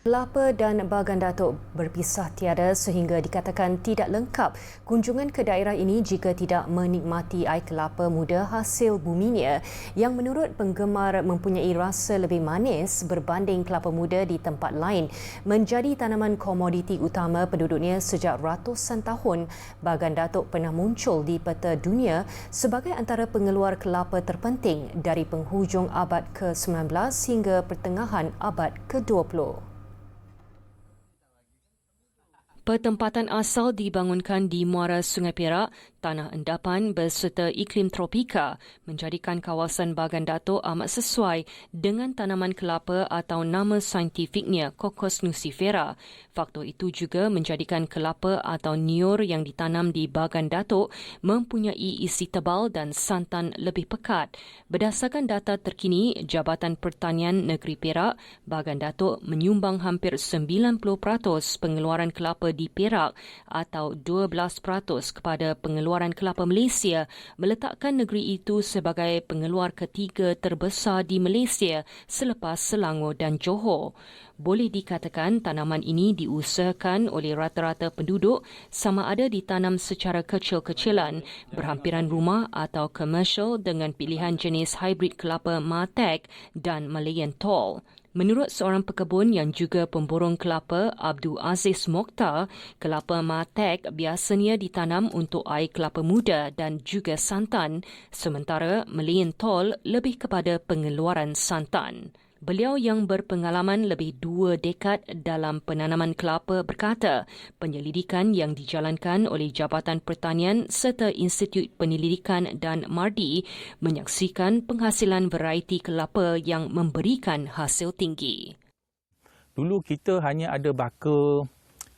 Kelapa dan Bagan Datuk berpisah tiada sehingga dikatakan tidak lengkap kunjungan ke daerah ini jika tidak menikmati air kelapa muda hasil buminya yang menurut penggemar mempunyai rasa lebih manis berbanding kelapa muda di tempat lain menjadi tanaman komoditi utama penduduknya sejak ratusan tahun. Bagan Datuk pernah muncul di peta dunia sebagai antara pengeluar kelapa terpenting dari penghujung abad ke-19 hingga pertengahan abad ke-20. Pertempatan asal dibangunkan di muara Sungai Perak, tanah endapan berserta iklim tropika menjadikan kawasan Bagan Datuk amat sesuai dengan tanaman kelapa atau nama saintifiknya Cocos nucifera. Faktor itu juga menjadikan kelapa atau niur yang ditanam di Bagan Datuk mempunyai isi tebal dan santan lebih pekat. Berdasarkan data terkini, Jabatan Pertanian Negeri Perak, Bagan Datuk menyumbang hampir 90% pengeluaran kelapa di Perak atau 12% kepada pengeluaran kelapa Malaysia meletakkan negeri itu sebagai pengeluar ketiga terbesar di Malaysia selepas Selangor dan Johor. Boleh dikatakan tanaman ini diusahakan oleh rata-rata penduduk sama ada ditanam secara kecil-kecilan, berhampiran rumah atau komersial dengan pilihan jenis hybrid kelapa Matek dan Malayan Tall. Menurut seorang pekebun yang juga pemborong kelapa, Abdul Aziz Mokhtar, kelapa matek biasanya ditanam untuk air kelapa muda dan juga santan, sementara melian tol lebih kepada pengeluaran santan. Beliau yang berpengalaman lebih dua dekad dalam penanaman kelapa berkata penyelidikan yang dijalankan oleh Jabatan Pertanian serta Institut Penyelidikan dan Mardi menyaksikan penghasilan varieti kelapa yang memberikan hasil tinggi. Dulu kita hanya ada baka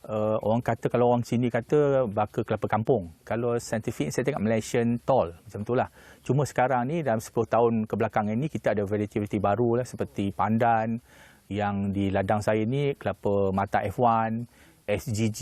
uh, orang kata kalau orang sini kata baka kelapa kampung. Kalau saintifik saya tengok Malaysian tall macam itulah. Cuma sekarang ni dalam 10 tahun kebelakangan ini kita ada variety-variety baru lah seperti pandan yang di ladang saya ni kelapa mata F1, SGG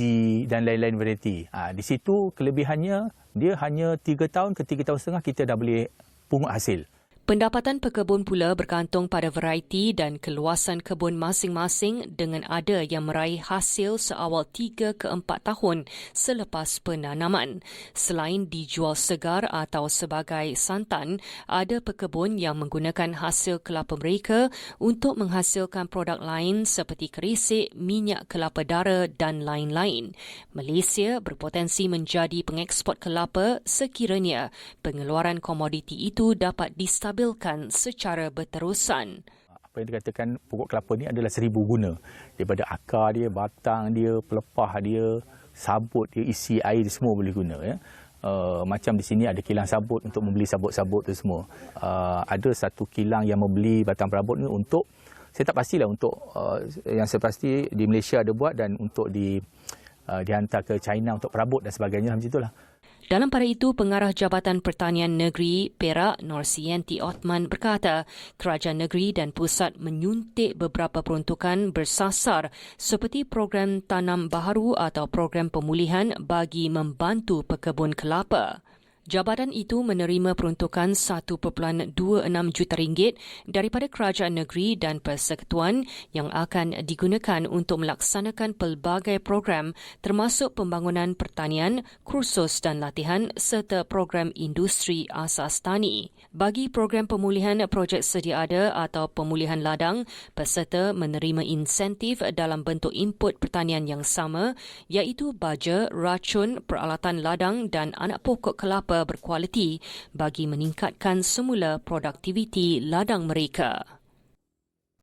dan lain-lain variety. Ha, di situ kelebihannya dia hanya 3 tahun ke 3 tahun setengah kita dah boleh pungut hasil. Pendapatan pekebun pula bergantung pada varieti dan keluasan kebun masing-masing dengan ada yang meraih hasil seawal 3 ke 4 tahun selepas penanaman. Selain dijual segar atau sebagai santan, ada pekebun yang menggunakan hasil kelapa mereka untuk menghasilkan produk lain seperti kerisik, minyak kelapa dara dan lain-lain. Malaysia berpotensi menjadi pengeksport kelapa sekiranya pengeluaran komoditi itu dapat distabilkan distabilkan secara berterusan. Apa yang dikatakan pokok kelapa ni adalah seribu guna. Daripada akar dia, batang dia, pelepah dia, sabut dia, isi air dia semua boleh guna. Ya. Uh, macam di sini ada kilang sabut untuk membeli sabut-sabut tu semua. Uh, ada satu kilang yang membeli batang perabot ni untuk, saya tak pastilah untuk, uh, yang saya pasti di Malaysia ada buat dan untuk di, uh, dihantar ke China untuk perabot dan sebagainya macam itulah. Dalam pada itu, Pengarah Jabatan Pertanian Negeri Perak, Norsianti Othman berkata, kerajaan negeri dan pusat menyuntik beberapa peruntukan bersasar seperti program tanam baharu atau program pemulihan bagi membantu pekebun kelapa. Jabatan itu menerima peruntukan 1.26 juta ringgit daripada kerajaan negeri dan persekutuan yang akan digunakan untuk melaksanakan pelbagai program termasuk pembangunan pertanian, kursus dan latihan serta program industri asas tani. Bagi program pemulihan projek sedia ada atau pemulihan ladang, peserta menerima insentif dalam bentuk input pertanian yang sama iaitu baja, racun, peralatan ladang dan anak pokok kelapa berkualiti bagi meningkatkan semula produktiviti ladang mereka.